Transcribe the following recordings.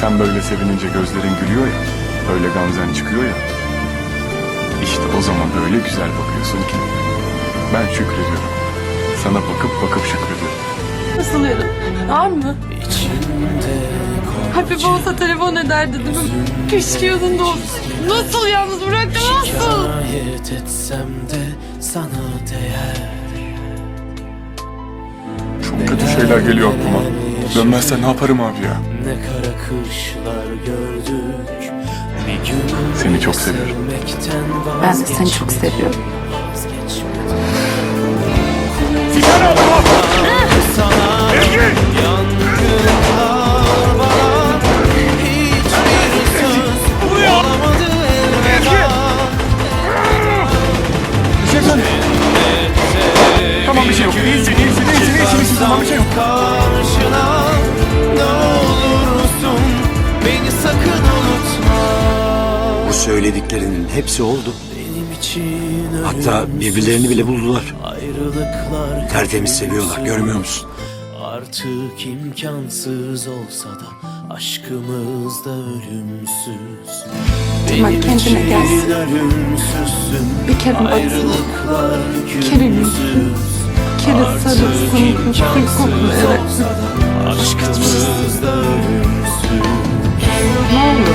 Sen böyle sevinince gözlerin gülüyor ya. Öyle gamzen çıkıyor ya. İşte o zaman öyle güzel bakıyorsun ki. Ben şükrediyorum. Sana bakıp bakıp şükrediyorum. Nasıl yarın? Ağır mı? Habibe olsa telefon ederdi değil mi? Keşke yanında olsun. Nasıl yalnız bıraktı nasıl? Şikayet etsem de sana değer Çok kötü şeyler geliyor aklıma. Dönmezsen ne yaparım abi ya? Ne kara kışlar gördük Bir gün Seni çok seviyorum. Ben de seni çok seviyorum. Tamam bir şey yok. İyisin, iyisin, iyisin, iyisin, iyisin. Tamam bir şey yok. Söylediklerinin hepsi oldu. Benim için Hatta birbirlerini bile buldular. Ayrılıklar Tertemiz seviyorlar görmüyor musun? Artık imkansız olsa da aşkımız da ölümsüz. Tamam, Benim kendine gelsin. ölümsüzsün. Bir kere Bir kere. Bir kere sarılsın, olsa da aşkımız da ölümsüz. Ne olur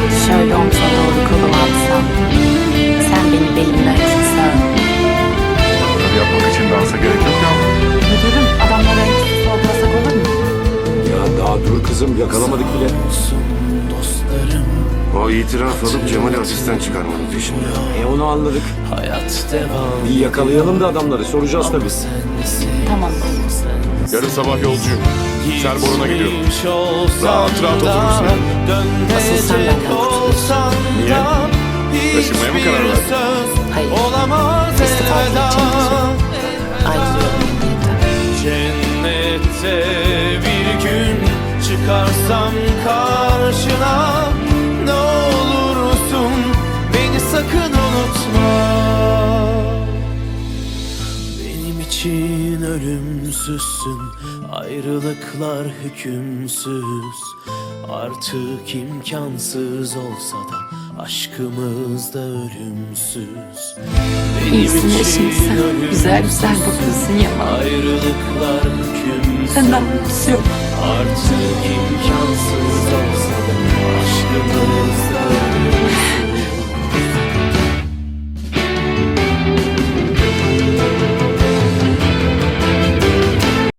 kızım yakalamadık bile. O itiraf alıp Cemal'i hapisten çıkarmanın peşinde. E onu anladık. hayat devam. Bir yakalayalım da adamları soracağız tabii. Tamam. Yarın sabah yolcuyum. Serborun'a gidiyorum. Rahat rahat oturursun. Asıl sen benden olsan Niye? Taşınmaya mı karar verdin? Hayır. Elveda edeceğim Ayrılıyorum. Cennette çıkarsam karşına Ne olursun beni sakın unutma benim için ölümsüzsün Ayrılıklar hükümsüz Artık imkansız olsa da Aşkımız da ölümsüz Benim İyisin de şimdi sen. Güzel güzel bakıyorsun Yaman. Ayrılıklar Senden yok. Artık imkansız